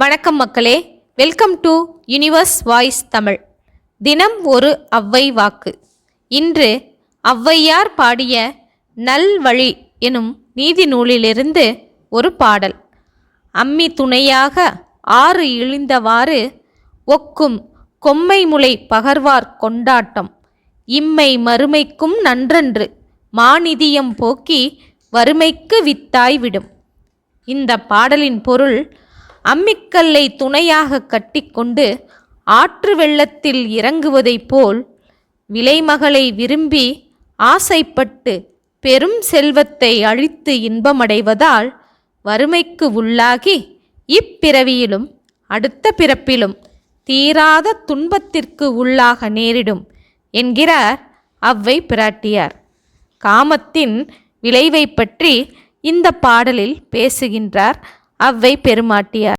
வணக்கம் மக்களே. Welcome to universe voice Tamil தினம் ஒரு அவ்வை வாக்கு. இன்று ஔவையார் பாடிய நல்வழி எனும் நீதி நூலிலிருந்து ஒரு பாடல். அம்மி துணையாக ஆறு இழிந்தவாறு ஒக்கும் கொம்மை முளை பகர்வார் கொண்டாட்டம். இம்மை மறுமைக்கும் நன்றன்று மாநிதியம் போக்கி வறுமைக்கு வித்தாய் விடும். இந்த பாடலின் பொருள் அம்மிக்கல்லை துணையாக கட்டிக்கொண்டு ஆற்று வெள்ளத்தில் இறங்குவதைப் போல் விலைமகளை விரும்பி ஆசைப்பட்டு பெரும் செல்வத்தை அழித்து இன்பமடைவதால் வறுமைக்கு உள்ளாகி இப்பிறவியிலும் அடுத்த பிறப்பிலும் தீராத துன்பத்திற்கு உள்ளாக நேரிடும் என்கிறார் அவ்வை பிராட்டியார். காமத்தின் விளைவை பற்றி இந்த பாடலில் பேசுகின்றார் அவ்வை பெருமாட்டியார்.